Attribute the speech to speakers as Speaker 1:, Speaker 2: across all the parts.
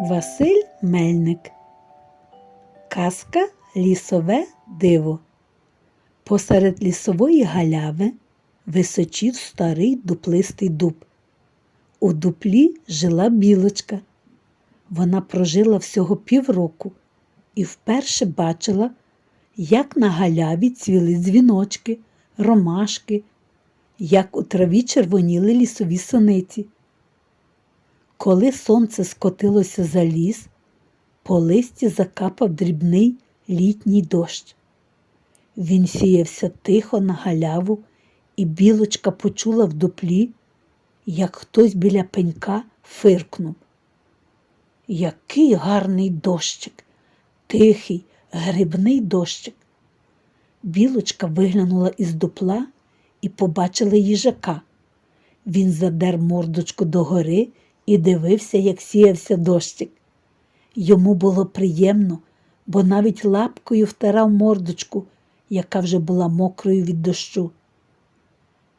Speaker 1: Василь Мельник. Казка Лісове диво. Посеред лісової галяви височів старий дуплистий дуб. У дуплі жила білочка. Вона прожила всього півроку і вперше бачила, як на галяві цвіли дзвіночки, ромашки, як у траві червоніли лісові сониці. Коли сонце скотилося за ліс, по листі закапав дрібний літній дощ. Він сіявся тихо на галяву, і білочка почула в дуплі, як хтось біля пенька фиркнув. Який гарний дощик, тихий, грибний дощик. Білочка виглянула із дупла і побачила їжака. Він задер мордочку догори і дивився, як сіявся дощик. Йому було приємно, бо навіть лапкою втирав мордочку, яка вже була мокрою від дощу.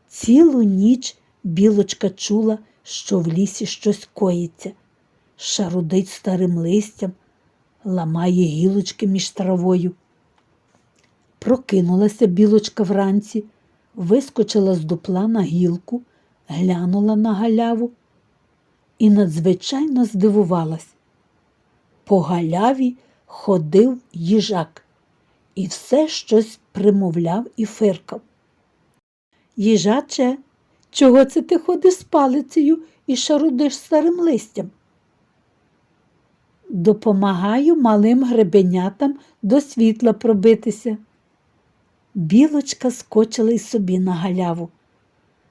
Speaker 1: Цілу ніч білочка чула, що в лісі щось коїться, шарудить старим листям, ламає гілочки між травою. Прокинулася білочка вранці, вискочила з дупла на гілку, глянула на галяву і надзвичайно здивувалась. По галяві ходив їжак і все щось примовляв і фиркав. Їжаче, чого це ти ходиш з палицею і шарудиш старим листям? Допомагаю малим гребенятам до світла пробитися. Білочка скочила й собі на галяву,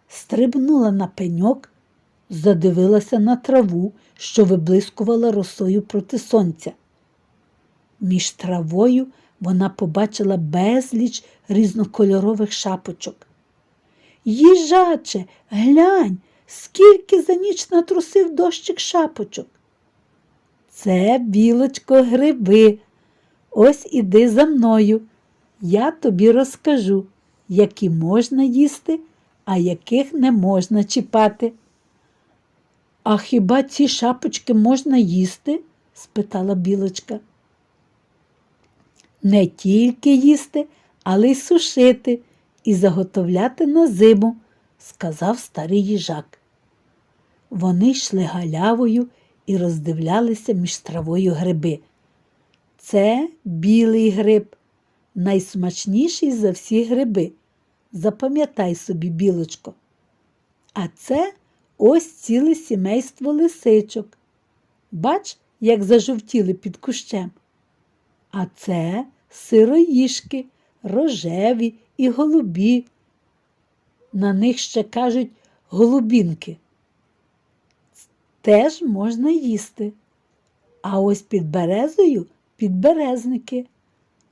Speaker 1: стрибнула на пеньок, задивилася на траву, що виблискувала росою проти сонця. Між травою вона побачила безліч різнокольорових шапочок. Їжаче, глянь, скільки за ніч натрусив дощик шапочок. Це, білочко, гриби. Ось іди за мною. Я тобі розкажу, які можна їсти, а яких не можна чіпати. А хіба ці шапочки можна їсти? спитала білочка. Не тільки їсти, але й сушити і заготовляти на зиму, сказав старий їжак. Вони йшли галявою і роздивлялися між травою гриби. Це білий гриб, найсмачніший за всі гриби. Запам'ятай собі, білочко. А це ось ціле сімейство лисичок. Бач, як зажовтіли під кущем. А це сироїшки, рожеві і голубі. На них ще кажуть голубінки. Теж можна їсти. А ось під березою підберезники,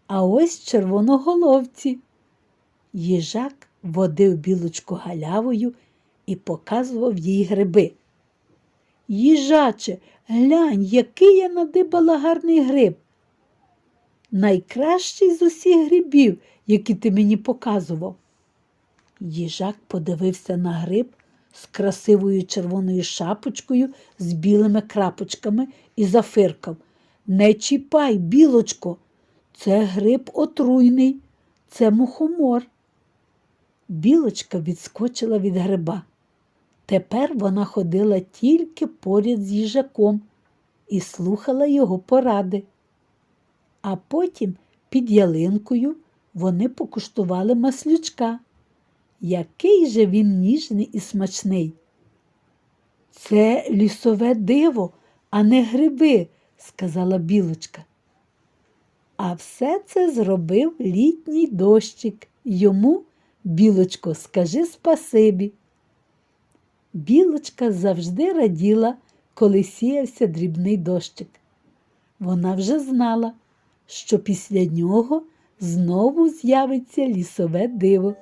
Speaker 1: а ось червоноголовці. Їжак водив білочку галявою і показував їй гриби. Їжаче, глянь, який я надибала гарний гриб. Найкращий з усіх грибів, які ти мені показував. Їжак подивився на гриб з красивою червоною шапочкою, з білими крапочками і зафиркав. Не чіпай, білочко, це гриб отруйний, це мухомор. Білочка відскочила від гриба. Тепер вона ходила тільки поряд з їжаком і слухала його поради. А потім під ялинкою вони покуштували маслючка. Який же він ніжний і смачний. Це лісове диво, а не гриби, сказала білочка. А все це зробив літній дощик. Йому, білочко, скажи спасибі. Білочка завжди раділа, коли сіявся дрібний дощик. Вона вже знала, що після нього знову з'явиться лісове диво.